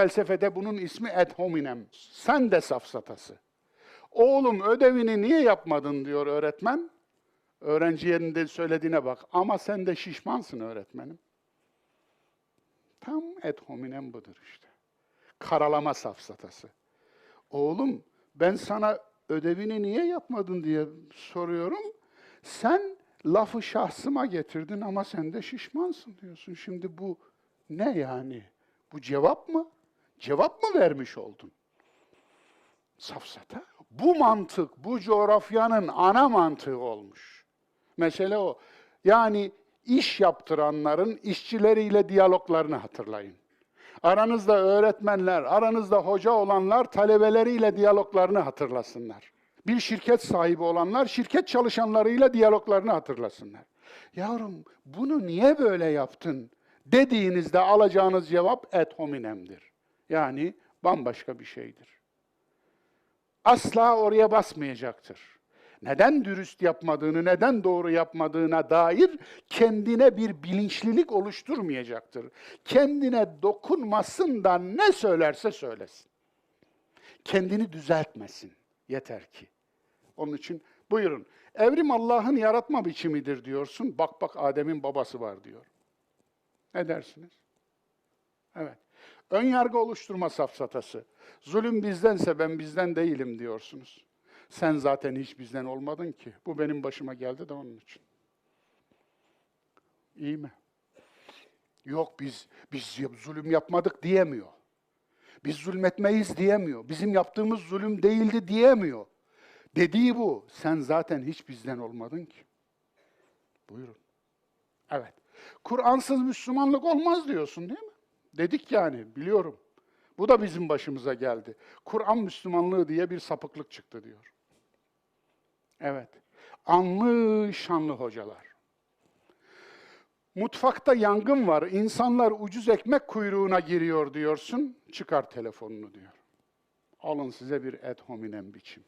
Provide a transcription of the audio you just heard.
Felsefede bunun ismi ad hominem. Sen de safsatası. Oğlum ödevini niye yapmadın diyor öğretmen. Öğrenci yerinde söylediğine bak. Ama sen de şişmansın öğretmenim. Tam ad hominem budur işte. Karalama safsatası. Oğlum ben sana ödevini niye yapmadın diye soruyorum. Sen lafı şahsıma getirdin ama sen de şişmansın diyorsun. Şimdi bu ne yani? Bu cevap mı? Cevap mı vermiş oldun? Safsata. Bu mantık, bu coğrafyanın ana mantığı olmuş. Mesele o. Yani iş yaptıranların işçileriyle diyaloglarını hatırlayın. Aranızda öğretmenler, aranızda hoca olanlar talebeleriyle diyaloglarını hatırlasınlar. Bir şirket sahibi olanlar şirket çalışanlarıyla diyaloglarını hatırlasınlar. Yavrum bunu niye böyle yaptın dediğinizde alacağınız cevap et hominemdir. Yani bambaşka bir şeydir. Asla oraya basmayacaktır. Neden dürüst yapmadığını, neden doğru yapmadığına dair kendine bir bilinçlilik oluşturmayacaktır. Kendine dokunmasın da ne söylerse söylesin. Kendini düzeltmesin yeter ki. Onun için buyurun. Evrim Allah'ın yaratma biçimidir diyorsun. Bak bak Adem'in babası var diyor. Ne dersiniz? Evet. Ön yargı oluşturma safsatası. Zulüm bizdense ben bizden değilim diyorsunuz. Sen zaten hiç bizden olmadın ki. Bu benim başıma geldi de onun için. İyi mi? Yok biz biz zulüm yapmadık diyemiyor. Biz zulmetmeyiz diyemiyor. Bizim yaptığımız zulüm değildi diyemiyor. Dediği bu. Sen zaten hiç bizden olmadın ki. Buyurun. Evet. Kur'ansız Müslümanlık olmaz diyorsun değil mi? Dedik yani biliyorum. Bu da bizim başımıza geldi. Kur'an Müslümanlığı diye bir sapıklık çıktı diyor. Evet. Anlı şanlı hocalar. Mutfakta yangın var, insanlar ucuz ekmek kuyruğuna giriyor diyorsun, çıkar telefonunu diyor. Alın size bir ad hominem biçimi.